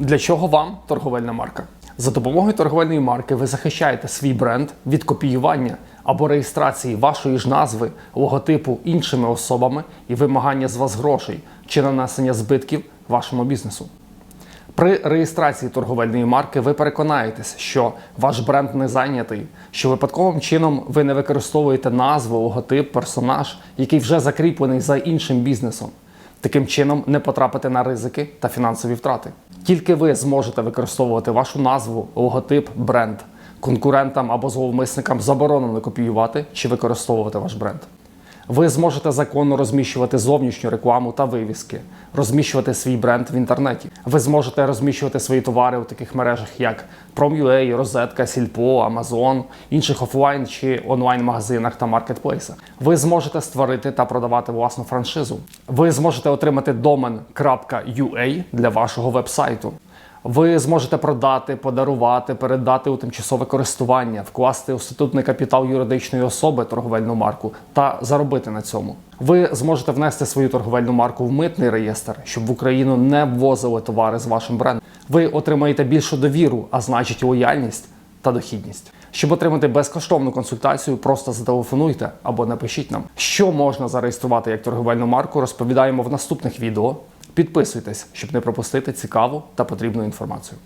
Для чого вам торговельна марка? За допомогою торговельної марки ви захищаєте свій бренд від копіювання або реєстрації вашої ж назви, логотипу іншими особами і вимагання з вас грошей чи нанесення збитків вашому бізнесу. При реєстрації торговельної марки ви переконаєтесь, що ваш бренд не зайнятий, що випадковим чином ви не використовуєте назву, логотип, персонаж, який вже закріплений за іншим бізнесом. Таким чином не потрапити на ризики та фінансові втрати. Тільки ви зможете використовувати вашу назву, логотип, бренд. Конкурентам або зловмисникам заборонено копіювати чи використовувати ваш бренд. Ви зможете законно розміщувати зовнішню рекламу та вивіски, розміщувати свій бренд в інтернеті. Ви зможете розміщувати свої товари у таких мережах, як Prom.ua, Розетка, Сільпо, Amazon, інших офлайн чи онлайн магазинах та маркетплейсах. Ви зможете створити та продавати власну франшизу. Ви зможете отримати домен .ua для вашого вебсайту. Ви зможете продати, подарувати, передати у тимчасове користування, вкласти у статутний капітал юридичної особи торговельну марку та заробити на цьому. Ви зможете внести свою торговельну марку в митний реєстр, щоб в Україну не ввозили товари з вашим брендом. Ви отримаєте більшу довіру, а значить лояльність та дохідність. Щоб отримати безкоштовну консультацію, просто зателефонуйте або напишіть нам, що можна зареєструвати як торговельну марку. Розповідаємо в наступних відео. Підписуйтесь, щоб не пропустити цікаву та потрібну інформацію.